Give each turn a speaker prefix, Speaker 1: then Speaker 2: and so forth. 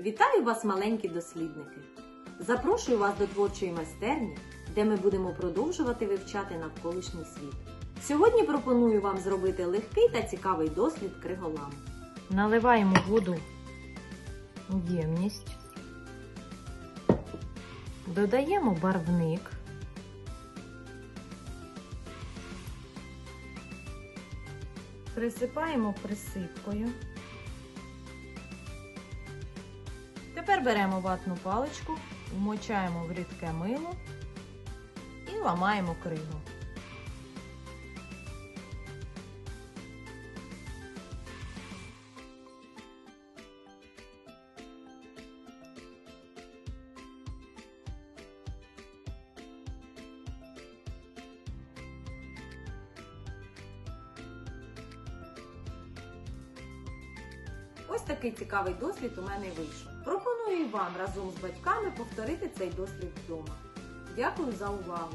Speaker 1: Вітаю вас, маленькі дослідники! Запрошую вас до творчої майстерні, де ми будемо продовжувати вивчати навколишній світ. Сьогодні пропоную вам зробити легкий та цікавий дослід криголам.
Speaker 2: Наливаємо воду в ємність. Додаємо барвник. Присипаємо присипкою. Тепер беремо ватну паличку, вмочаємо в рідке мило і ламаємо кригу.
Speaker 1: Ось такий цікавий дослід у мене вийшов. Пропоную вам разом з батьками повторити цей дослід вдома. Дякую за увагу!